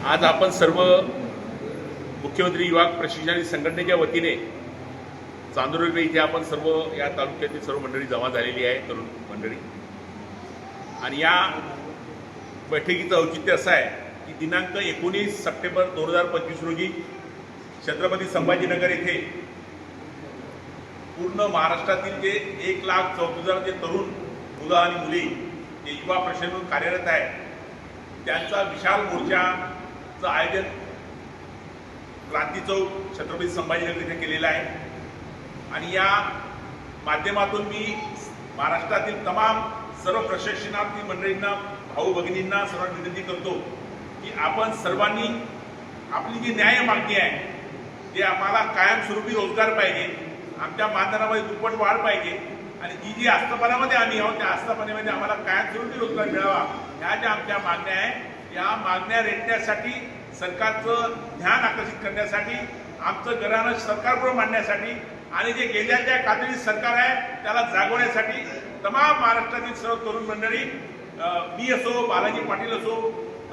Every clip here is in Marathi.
आज आपण सर्व मुख्यमंत्री युवा प्रशिक्षण संघटनेच्या वतीने चांदुर्ग इथे आपण सर्व या तालुक्यातील सर्व मंडळी जमा झालेली आहे तरुण मंडळी. आणि या बैठकीचं औचित्य असं आहे की दिनांक एकोणीस सप्टेंबर दोन हजार पंचवीस रोजी छत्रपती संभाजीनगर येथे पूर्ण महाराष्ट्रातील जे एक लाख चौतीस हजार जे तरुण मुलं आणि मुली जे युवा प्रशिक्षण कार्यरत आहे त्यांचा विशाल चं आयोजन क्रांती चौक छत्रपती संभाजीनगर इथे केलेलं आहे. आणि या माध्यमातून मी महाराष्ट्रातील तमाम सर्व प्रशिक्षणार्थी मंडळींना भाऊ भगिनींना सर्वांना विनंती करतो की आपण सर्वांनी आपली जी न्याय मागणी आहे जे आम्हाला कायमस्वरूपी रोजगार पाहिजे आमच्या मानधनामध्ये दुप्पट वाढ पाहिजे आणि जी जी आस्थापनामध्ये आम्ही आहोत त्या आस्थापनेमध्ये आम्हाला कायमस्वरूपी रोजगार मिळावा ह्या ज्या आमच्या मागण्या आहे या मागण्या रेटण्यासाठी सरकारचं ध्यान आकर्षित करण्यासाठी आमचं घरानं सरकारपुढं मांडण्यासाठी आणि जे गेल्या ज्या कातडीत सरकार आहे त्याला जागवण्यासाठी तमाम महाराष्ट्रातील सर्व तरुण मंडळी मी असो बालाजी पाटील असो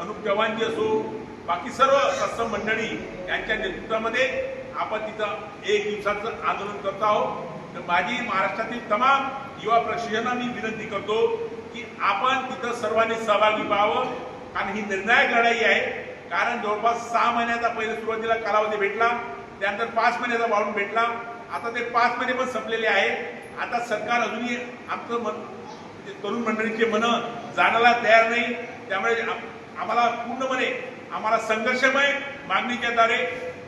अनुप चव्हाणजी असो बाकी सर्व तत्सम मंडळी यांच्या नेतृत्वामध्ये आपण तिथं एक दिवसाचं आंदोलन करत आहोत. तर माझी महाराष्ट्रातील तमाम युवा प्रशिक्षकांना मी विनंती करतो की आपण तिथं सर्वांनी सहभागी व्हावं. कारण ही निर्णायक लढाई आहे. कारण जवळपास सहा महिन्याचा पहिले सुरुवातीला कालावधी भेटला त्यानंतर पाच महिन्याचा वाढून भेटला. आता ते पाच महिने पण संपलेले आहे आता सरकार अजूनही आमचं मन तरुण मंडळींचे मन जाण्याला तयार नाही. त्यामुळे आम्हाला पूर्णपणे आम्हाला संघर्षमय मागणीच्या द्वारे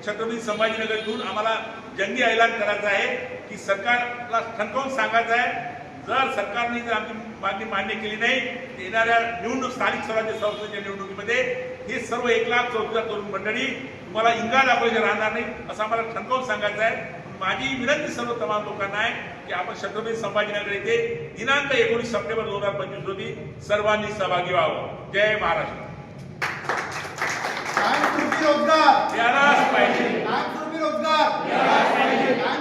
छत्रपती संभाजीनगर इथून आम्हाला जंगी ऐलान करायचा आहे की सरकारला ठणकावून सांगायचं आहे. जर सरकारने जर आमची मागणी मान्य केली नाही. येणाऱ्या निवडणूक स्थानिक स्वराज्य संस्थेच्या निवडणुकीमध्ये हे सर्व एक लाख चौदा तरुण मंडळी तुम्हाला इंगा दाखवायचे राहणार नाही असं आम्हाला ठणकावून सांगायचं आहे. माझी विनंती सर्व तमाम लोकांना आहे की आपण छत्रपती संभाजीनगर येथे दिनांक एकोणीस सप्टेंबर दोन हजार पंचवीस रोजी सर्वांनी सहभागी व्हावं. जय महाराष्ट्र. रोजगार. पाहिजे. रोजगार.